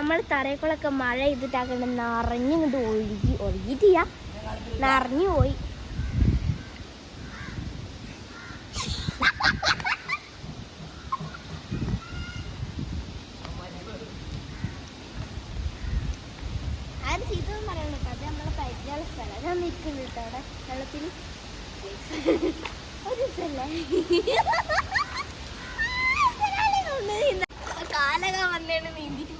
നമ്മൾ തറയിക്കുള്ളൊക്കെ മഴ ചെയ്തിട്ടാക്കണ്ട നിറഞ്ഞിങ്ങോട്ട് ഒഴുകി ഒഴുകിയിട്ടില്ല. നിറഞ്ഞു പോയി. ആരും ഒരു സ്ഥലം. കാലക വന്നേണ് നീന്തിട്ട്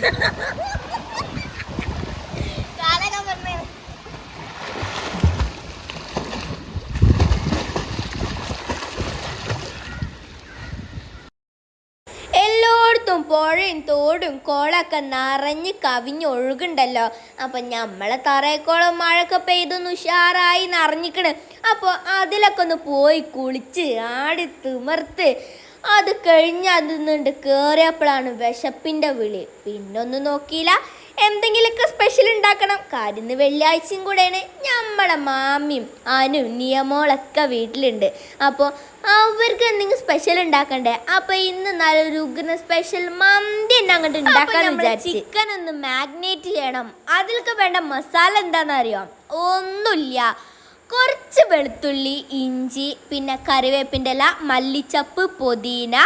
Ha ha ha! പുഴയും തോടും കോളൊക്കെ നിറഞ്ഞ് കവിഞ്ഞൊഴുകുണ്ടല്ലോ അപ്പം നമ്മളെ തറയക്കോളം മഴയൊക്കെ പെയ്തൊന്ന് ഉഷാറായി നിറഞ്ഞിക്കണ്. അപ്പോൾ അതിലൊക്കെ ഒന്ന് പോയി കുളിച്ച് ആടി തിമർത്ത് അത് കഴിഞ്ഞ് അതിന്നുണ്ട് കയറിയപ്പോഴാണ് വിശപ്പിന്റെ വിളി. പിന്നൊന്നും നോക്കിയില്ല. എന്തെങ്കിലുമൊക്കെ സ്പെഷ്യൽ ഉണ്ടാക്കണം. കാര്യം ഇന്ന് വെള്ളിയാഴ്ചയും കൂടെയാണ് നമ്മളെ മാമിയും അനു നിയമോളൊക്കെ വീട്ടിലുണ്ട്. അപ്പോൾ അവർക്ക് എന്തെങ്കിലും സ്പെഷ്യൽ ഉണ്ടാക്കണ്ടേ? അപ്പൊ ഇന്ന് നല്ലൊരു ഉഗ്രന സ്പെഷ്യൽ മന്തി തന്നെ അങ്ങോട്ട് ഉണ്ടാക്കാൻ വിചാരിച്ചു. ചിക്കൻ ഒന്ന് മാഗ്നേറ്റ് ചെയ്യണം. അതിലൊക്കെ വേണ്ട മസാല എന്താണെന്ന് അറിയാം ഒന്നുമില്ല. കുറച്ച് വെളുത്തുള്ളി ഇഞ്ചി പിന്നെ കറിവേപ്പിന്റെ ഇല മല്ലിച്ചപ്പ് പുതിന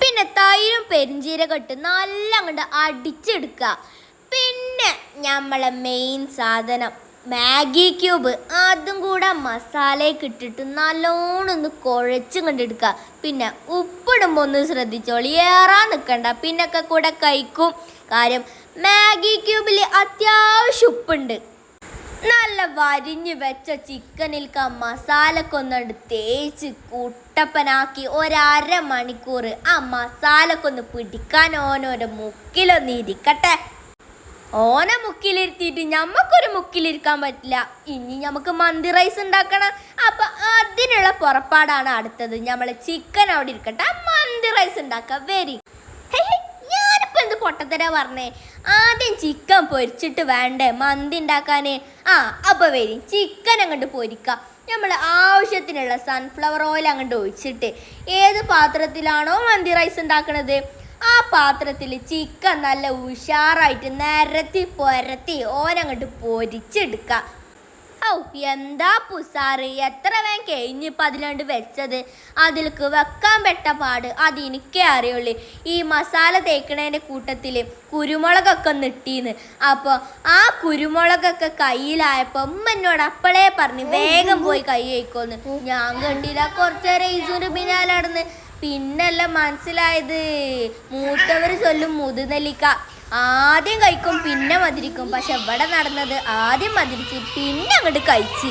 പിന്നെ തൈരും പെരിഞ്ചീരകം ഇട്ട് നല്ല അങ്ങോട്ട് അടിച്ചെടുക്കുക. പിന്നെ നമ്മളെ മെയിൻ സാധനം മാഗി ക്യൂബ്. അതും കൂടെ മസാലയൊക്കെ ഇട്ടിട്ട് നല്ലോണം ഒന്ന് കുഴച്ചും കണ്ടെടുക്കുക പിന്നെ ഉപ്പിടുമ്പോൾ ഒന്ന് ശ്രദ്ധിച്ചോളി. ഏറാൻ നിൽക്കണ്ട പിന്നൊക്കെ കൂടെ കഴിക്കും. കാര്യം മാഗി ക്യൂബിൽ അത്യാവശ്യം ഉപ്പുണ്ട്. നല്ല വരിഞ്ഞു വെച്ച ചിക്കനിൽ ക മസാലക്ക് ഒന്നുണ്ട് തേച്ച് കുട്ടപ്പനാക്കി ഒരര മണിക്കൂർ ആ മസാലക്കൊന്ന് പിടിക്കാൻ ഓനോരോ മുക്കിലൊന്ന് ഇരിക്കട്ടെ. ഓനെ മുക്കിലിരുത്തിയിട്ട് ഞമ്മക്കൊരു മുക്കിലിരിക്കാൻ പറ്റില്ല. ഇനി നമുക്ക് മന്തി റൈസ് ഉണ്ടാക്കണം. അപ്പൊ അതിനുള്ള പുറപ്പാടാണ് അടുത്തത്. നമ്മളെ ചിക്കൻ അവിടെ ഇരിക്കട്ടെ. മന്തി റൈസ് ഉണ്ടാക്കാം. വെരി ഞാനിപ്പോ എന്ത് പൊട്ടത്തര പറഞ്ഞേ? ആദ്യം ചിക്കൻ പൊരിച്ചിട്ട് വേണ്ടേ? മന്തി ഉണ്ടാക്കാന്? ആ അപ്പൊ വരി. ചിക്കൻ അങ്ങോട്ട് പൊരിക്കാം. നമ്മൾ ആവശ്യത്തിനുള്ള സൺഫ്ലവർ ഓയിൽ അങ്ങോട്ട് ഒഴിച്ചിട്ട് ഏത് പാത്രത്തിലാണോ മന്തി റൈസ് ഉണ്ടാക്കണത്? ആ പാത്രത്തിൽ ചിക്കൻ നല്ല ഉഷാറായിട്ട് നിരത്തി പൊരത്തി ഓനങ്ങോട്ട് പൊരിച്ചെടുക്കുക ഔ എന്താ പുസാറ്? എത്ര വേഗം കഴിഞ്ഞ് അതിലാണ്ട് വെച്ചത്? അതിലേക്ക് വെക്കാൻ പെട്ട പാട് അത് എനിക്കേ അറിയുള്ളൂ. ഈ മസാല തേക്കണേന്റെ കൂട്ടത്തിൽ കുരുമുളകൊക്കെ നിട്ടീന്ന് അപ്പോൾ ആ കുരുമുളകൊക്കെ കയ്യിലായപ്പോൾ ഉമ്മ എന്നോട് അപ്പോഴേ പറഞ്ഞു വേഗം പോയി കൈ കഴിക്കോന്ന് ഞാൻ കണ്ടില്ല കുറച്ചേരം ഈസൂര് പിന്നാലെ നടന്ന്. പിന്നല്ല മനസ്സിലായത്? മൂത്തവർ ചൊല്ലും മുതുനെല്ലിക്ക. ആദ്യം കഴിക്കും പിന്നെ മതിരിക്കും പക്ഷെ ഇവിടെ നടന്നത് ആദ്യം മതിരിച്ച് പിന്നെ അങ്ങോട്ട് കഴിച്ച്.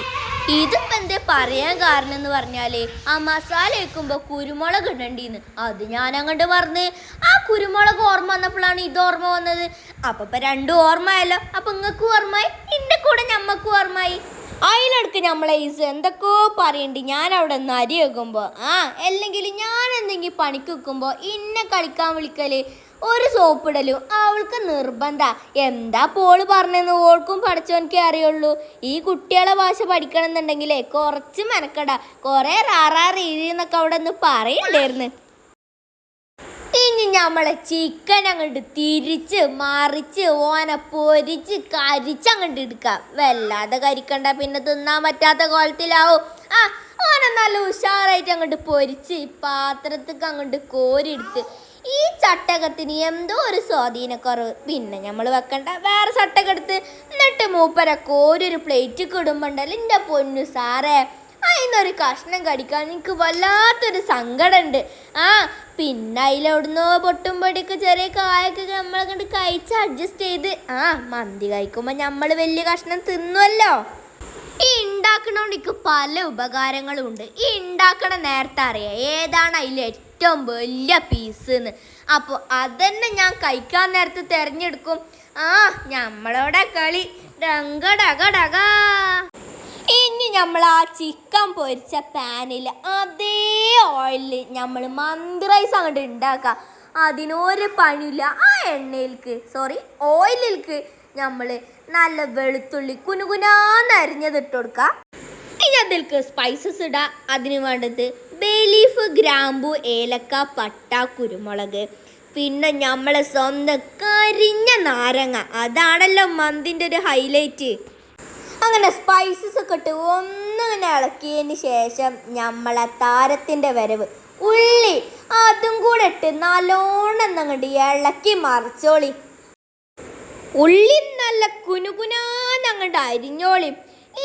ഇതിപ്പോ എന്തേ പറയാൻ കാരണം എന്ന് പറഞ്ഞാൽ ആ മസാല വെക്കുമ്പോ കുരുമുളക് ഇടണ്ടീന്ന്. അത് ഞാൻ അങ്ങോട്ട് പറഞ്ഞ് ആ കുരുമുളക് ഓർമ്മ വന്നപ്പോഴാണ് ഇത് ഓർമ്മ വന്നത്. അപ്പൊ രണ്ടും ഓർമ്മയല്ലോ അപ്പൊ ഇങ്ങക്കും ഓർമ്മയായി എന്റെ കൂടെ ഞമ്മക്കും ഓർമ്മയായി അതിനടുക്ക് നമ്മളെ ഈസ് എന്തൊക്കെയോ പറയണ്ട്. ഞാൻ അവിടെ നിന്ന് അരി വെക്കുമ്പോൾ ആ അല്ലെങ്കിൽ ഞാൻ എന്തെങ്കിലും പണിക്ക് വെക്കുമ്പോൾ ഇന്നെ കളിക്കാൻ വിളിക്കൽ ഒരു സോപ്പിടലും അവൾക്ക് നിർബന്ധ. എന്താ പോൾ പറഞ്ഞെന്ന് ഓൾക്കും പഠിച്ചവനക്കേ അറിയുള്ളൂ. ഈ കുട്ടികളെ ഭാഷ പഠിക്കണം എന്നുണ്ടെങ്കിലേ കുറച്ച് മെനക്കട. കുറേ റാറാ രീതി എന്നൊക്കെ അവിടെ നിന്ന് പറയണ്ടായിരുന്നു. നമ്മളെ ചിക്കൻ അങ്ങോട്ട് തിരിച്ച് മറിച്ച് ഓനെ പൊരിച്ച് കരിച്ച് അങ്ങോട്ട് എടുക്കാം. വല്ലാതെ കരിക്കണ്ട പിന്നെ തിന്നാൻ പറ്റാത്ത കോലത്തിലാവും. ആ ഓന നല്ല ഉഷാറായിട്ട് അങ്ങോട്ട് പൊരിച്ച് പാത്രത്തേക്ക് അങ്ങോട്ട് കോരിയെടുത്ത്. ഈ ചട്ടകത്തിന് എന്തോ ഒരു സ്വാധീനക്കുറവ്. പിന്നെ നമ്മൾ വെക്കണ്ട വേറെ എന്നിട്ട് മൂപ്പര കോരൊരു പ്ലേറ്റ് കിടുമ്പോണ്ടല്ലോ എന്റെ പൊന്നു സാറേ അതിനൊരു കഷ്ണം കടിക്കാൻ എനിക്ക് വല്ലാത്തൊരു സങ്കടമുണ്ട്. ആ പിന്നെ അതിലെവിടുന്നോ പൊട്ടുമ്പോഴേക്ക് ചെറിയ കായൊക്കെ നമ്മളെ കണ്ട് കഴിച്ച് അഡ്ജസ്റ്റ് ചെയ്ത്. ആ മന്തി കഴിക്കുമ്പോൾ നമ്മൾ വലിയ കഷ്ണം തിന്നുമല്ലോ ഈ ഉണ്ടാക്കണോണ്ട് എനിക്ക് പല ഉപകാരങ്ങളും ഉണ്ട് ഈ ഉണ്ടാക്കണ നേരത്തെ അറിയാം ഏതാണ് അതിൽ ഏറ്റവും വലിയ പീസ് എന്ന് അപ്പോൾ അതന്നെ ഞാൻ കഴിക്കാൻ നേരത്ത് തിരഞ്ഞെടുക്കും. ആ നമ്മളോടെ കളി. ഇനി നമ്മൾ ആ ചിക്കൻ പൊരിച്ച പാനിൽ അതേ ഓയിലിൽ നമ്മൾ മന്തി റൈസ് അങ്ങോട്ട് ഉണ്ടാക്കുക അതിനൊരു പണിയില്ല. ആ എണ്ണയിൽക്ക് സോറി ഓയിലിൽക്ക് നമ്മൾ നല്ല വെളുത്തുള്ളി കുനുകുനാന്ന് അരിഞ്ഞത് ഇട്ട് കൊടുക്കുക ഇനി അതിൽക്ക് സ്പൈസസ് ഇടാം. അതിന് വേണ്ടത് ബേലീഫ് ഗ്രാമ്പു ഏലക്ക പട്ട കുരുമുളക്. പിന്നെ നമ്മളെ സ്വന്തം കരിഞ്ഞ നാരങ്ങ. അതാണല്ലോ മന്തിന്റെ ഒരു ഹൈലൈറ്റ് അങ്ങനെ സ്പൈസസ് ഒക്കെ ഇട്ട് ഒന്നിങ്ങനെ ഇളക്കിയതിന് ശേഷം നമ്മളെ താരത്തിന്റെ വരവ്. ഉള്ളി അതും കൂടെ ഇട്ട് നല്ലോണം അങ്ങോട്ട് ഇളക്കി മറിച്ചോളി. ഉള്ളി നല്ല കുനുകുനാന്നങ്ങോട്ട് അരിഞ്ഞോളി.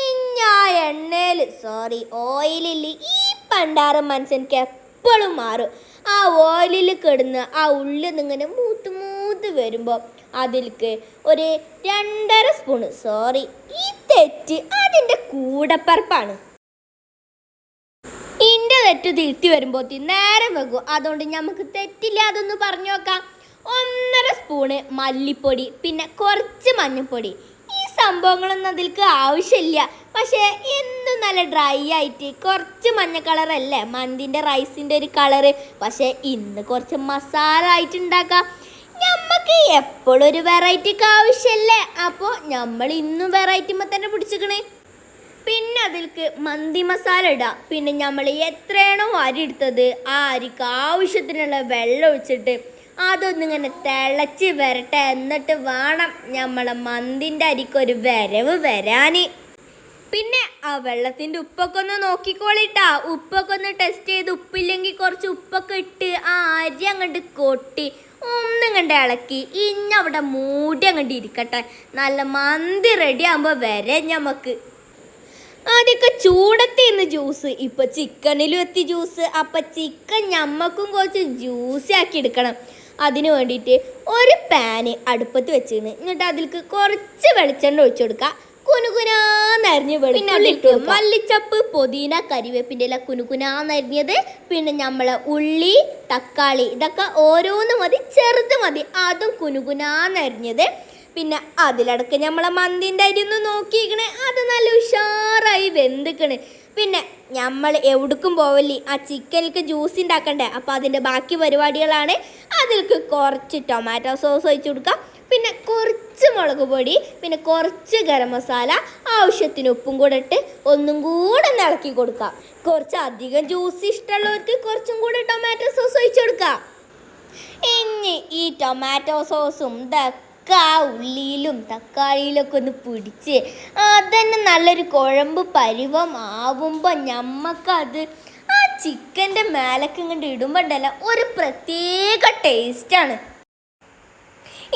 ഇഞ്ഞാ എണ്ണയിൽ സോറി ഓയിലിൽ ഈ പണ്ടാറ് മനുഷ്യൻക്ക് എപ്പോഴും മാറും. ആ ഓയിലിൽ കിടന്ന് ആ ഉള്ളി ഇങ്ങനെ മൂത്ത് മൂത്ത് വരുമ്പോൾ അതിലേക്ക് ഒരു രണ്ടര സ്പൂണ് സോറി ഈ തെറ്റ് അതിന്റെ കൂടപ്പറപ്പാണ്. ഇന്റെ തെറ്റ് തിരുത്തി വരുമ്പോൾ നേരം വെക്കും അതുകൊണ്ട് നമുക്ക് തെറ്റില്ല അതൊന്ന് പറഞ്ഞു നോക്കാം. ഒന്നര സ്പൂണ് മല്ലിപ്പൊടി പിന്നെ കുറച്ച് മഞ്ഞൾപ്പൊടി. ഈ സംഭവങ്ങളൊന്നും അതിൽക്ക് ആവശ്യമില്ല. പക്ഷേ എന്തും നല്ല ഡ്രൈ ആയിട്ട് കുറച്ച് മഞ്ഞ കളറല്ലേ? മന്തിന്റെ റൈസിന്റെ ഒരു കളറ്. പക്ഷേ ഇന്ന് കുറച്ച് മസാല ആയിട്ട് ഉണ്ടാക്കാം. നമുക്ക് എപ്പോഴും ഒരു വെറൈറ്റിക്ക് ആവശ്യമല്ലേ അപ്പോൾ നമ്മൾ ഇന്നും വെറൈറ്റിമ്മ തന്നെ പിടിച്ചിക്കണേ. പിന്നെ അതിൽക്ക് മന്തി മസാല ഇടാം. പിന്നെ നമ്മൾ എത്രയാണോ അരി എടുത്തത് ആ അരിക്ക് ആവശ്യത്തിനുള്ള വെള്ളം ഒഴിച്ചിട്ട് അതൊന്നിങ്ങനെ തിളച്ച് വരട്ടെ എന്നിട്ട് വേണം നമ്മളെ മന്തിന്റെ അരിക്ക് ഒരു വരവ് വരാൻ പിന്നെ ആ വെള്ളത്തിന്റെ ഉപ്പൊക്കെ ഒന്ന് നോക്കിക്കോളിട്ടാ. ഉപ്പൊക്കെ ഒന്ന് ടെസ്റ്റ് ചെയ്ത് ഉപ്പില്ലെങ്കിൽ കുറച്ച് ഉപ്പൊക്കെ ഇട്ട് ആ അരി അങ്ങോട്ട് കൊട്ടി ഒന്നും കണ്ട് ഇളക്കി. ഇഞ്ഞവിടെ മൂടി അങ്ങോട്ട് ഇരിക്കട്ടെ. നല്ല മന്തി റെഡി ആകുമ്പോൾ വരെ ഞമ്മക്ക്. ആദ്യമൊക്കെ ചൂടത്തി ഇന്ന് ജ്യൂസ് ഇപ്പൊ ചിക്കനിലും എത്തി ജ്യൂസ് അപ്പൊ ചിക്കൻ ഞമ്മക്കും കുറച്ച് ജ്യൂസ് ആക്കി എടുക്കണം. അതിന് വേണ്ടിയിട്ട് ഒരു പാന് അടുപ്പത്ത് വെച്ചിരുന്നു എന്നിട്ട് അതിലേക്ക് കുറച്ച് വെളിച്ചെണ്ണ ഒഴിച്ചു കൊടുക്കുക കുനുകുനാന്നരിഞ്ഞ് വെളുത്തുള്ളി ഇട്ട് കൊടുക്കുക. മല്ലിച്ചപ്പ് പൊതിന കരിവേപ്പിന്റെ ഇല കുനുകുനാന്നരിഞ്ഞത്. പിന്നെ നമ്മളെ ഉള്ളി തക്കാളി ഇതൊക്കെ ഓരോന്ന് മതി ചെറുത് മതി. അതും കുനുകുനാന്നരിഞ്ഞത്. പിന്നെ അതിലടക്ക് നമ്മളെ മന്തിന്റെ അരി ഒന്ന് നോക്കിയിരിക്കണേ. അത് നല്ല ഉഷാറായി വെന്തിക്കണ്. പിന്നെ നമ്മൾ എവിടേക്കും പോവല്ലേ ആ ചിക്കനിൽക്ക് ജ്യൂസ് ഉണ്ടാക്കണ്ടേ അപ്പോൾ അതിന്റെ ബാക്കി പരിപാടികളാണ്. അതിൽക്ക് കുറച്ച് ടൊമാറ്റോ സോസ് ഒഴിച്ച് കൊടുക്കുക പിന്നെ കുറച്ച് മുളക് പൊടി പിന്നെ കുറച്ച് ഗരം മസാല ആവശ്യത്തിന് ഉപ്പും കൂടെ ഇട്ട് ഒന്നും കൂടെ ഒന്ന് ഇളക്കി കൊടുക്കാം കുറച്ച് അധികം ജ്യൂസ് ഇഷ്ടമുള്ളവർക്ക് കുറച്ചും കൂടെ ടൊമാറ്റോ സോസ് ഒഴിച്ചു കൊടുക്കാം ഇനി ഈ ടൊമാറ്റോ സോസും ഇതൊക്കെ ആ ഉള്ളിയിലും തക്കാളിയിലൊക്കെ ഒന്ന് പിടിച്ച് അതന്നെ നല്ലൊരു കുഴമ്പ് പരിവം ആവുമ്പോൾ ഞമ്മക്കത് ആ ചിക്കന്റെ മേലക്കും ഇങ്ങോട്ട് ഇടുമ്പോൾ ഉണ്ടല്ലോ ഒരു പ്രത്യേക ടേസ്റ്റാണ്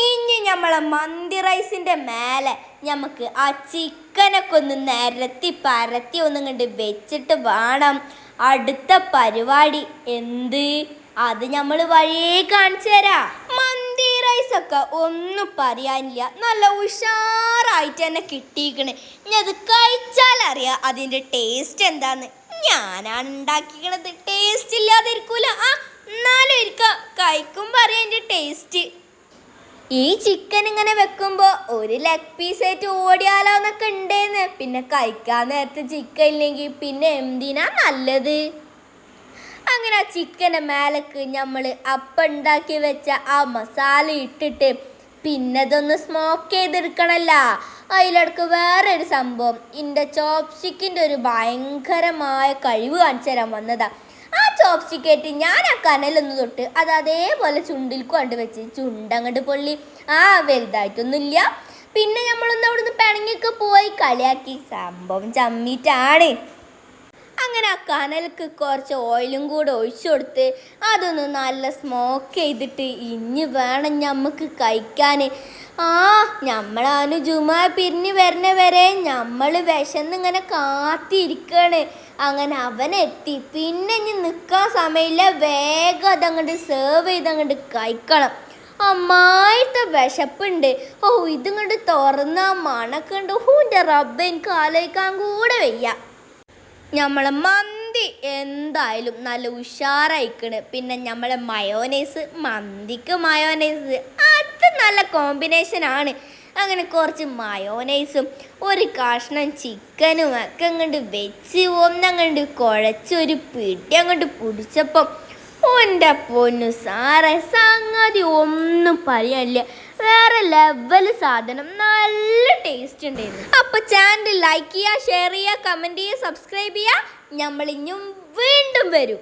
ഇനി നമ്മളെ മന്തി റൈസിന്റെ മേലെ നമുക്ക് ആ ചിക്കനൊക്കെ ഒന്ന് നിരത്തി പരത്തി ഒന്നും കണ്ട് വെച്ചിട്ട് വേണം. അടുത്ത പരിപാടി എന്ത്? അത് നമ്മൾ വഴിയേ കാണിച്ചു തരാം. മന്തി റൈസ് ഒക്കെ ഒന്നും പറയാനില്ല. നല്ല ഉഷാറായിട്ട് തന്നെ കിട്ടിയിക്കണ് ഇനി അത് കഴിച്ചാലറിയാം അതിന്റെ ടേസ്റ്റ് എന്താന്ന്. ഞാനാണ് ഉണ്ടാക്കിക്കണത്. ടേസ്റ്റ് ഇല്ലാതിരിക്കൂല. ആ എന്നാലും ഇരിക്കാം. കഴിക്കുമ്പോൾ അറിയാം ടേസ്റ്റ് ഈ ചിക്കൻ ഇങ്ങനെ വെക്കുമ്പോൾ ഒരു ലെഗ് പീസ് ആയിട്ട് ഓടിയാലോ എന്നൊക്കെ ഉണ്ടേന്ന്. പിന്നെ കഴിക്കാൻ നേരത്തെ ചിക്കൻ ഇല്ലെങ്കിൽ പിന്നെ എന്തിനാ നല്ലത്? അങ്ങനെ ആ ചിക്കന്റെ മേലക്ക് നമ്മൾ അപ്പം ഉണ്ടാക്കി വെച്ച ആ മസാല ഇട്ടിട്ട് പിന്നെ അതൊന്ന് സ്മോക്ക് ചെയ്തെടുക്കണല്ല. അതിലിടക്ക് ഒരു സംഭവം. എന്റെ ചോപ്സ്റ്റിക്കിന്റെ ഒരു ഭയങ്കരമായ കഴിവ് കാണിച്ചു തരാൻ വന്നതാ. ആ ചോപ്സ്റ്റിക്കേറ്റ് ഞാൻ ആ കനലൊന്ന് തൊട്ട് അത് അതേപോലെ ചുണ്ടിൽ കൊണ്ട് വെച്ച് ചുണ്ടങ്ങോട്ട് പൊള്ളി. ആ വലുതായിട്ടൊന്നുമില്ല. പിന്നെ നമ്മളൊന്ന് അവിടുന്ന് പിണങ്ങിയൊക്കെ പോയി കളിയാക്കി. സംഭവം ചമ്മിട്ടാണ് അങ്ങനെ ആ കനൽക്ക് കുറച്ച് ഓയിലും കൂടെ ഒഴിച്ചു കൊടുത്ത് അതൊന്ന് നല്ല സ്മോക്ക് ചെയ്തിട്ട് ഇനി വേണം ഞമ്മക്ക് കഴിക്കാൻ ആ നമ്മളാണ് ജുമാ പിരിഞ്ഞ് വരണ വരെ നമ്മൾ വിശന്നിങ്ങനെ കാത്തിരിക്കാണ്. അങ്ങനെ അവനെത്തി പിന്നെ ഇനി നിൽക്കാൻ സമയമില്ല. വേഗം അതങ്ങോട്ട് സേർവ് ചെയ്ത് അങ്ങോട്ട് കഴിക്കണം. അമ്മായിട്ട വിശപ്പുണ്ട്. ഓ ഇതിങ്ങോട്ട് തുറന്ന മണക്കുണ്ട്. ഹൂന്റെ റബ്ബ് എനിക്ക് ആലോചിക്കാൻ കൂടെ വയ്യ. നമ്മളെ മന്തി എന്തായാലും നല്ല ഉഷാറായിക്കണ്. പിന്നെ നമ്മളെ മയോനൈസ് മന്തിക്ക് മയോനൈസ് അത് നല്ല കോമ്പിനേഷൻ ആണ്. അങ്ങനെ കുറച്ച് മയോനൈസും ഒരു കഷ്ണം ചിക്കനും ഒക്കെ അങ്ങോട്ട് വെച്ച് ഒന്നങ്ങോട്ട് കുഴച്ചൊരു പിടി അങ്ങോട്ട് പിടിച്ചപ്പം ഒന്റെ പൊന്നു സാറേ സംഗതി ഒന്നും പറയാനില്ല. വേറെ ലെവൽ സാധനം നല്ല ടേസ്റ്റ് ഉണ്ടായിരുന്നു. അപ്പോൾ ചാനൽ ലൈക്ക് ചെയ്യുക ഷെയർ ചെയ്യുക കമന്റ് ചെയ്യുക സബ്സ്ക്രൈബ് ചെയ്യുക. നമ്മൾ ഇനിയും വീണ്ടും വരും.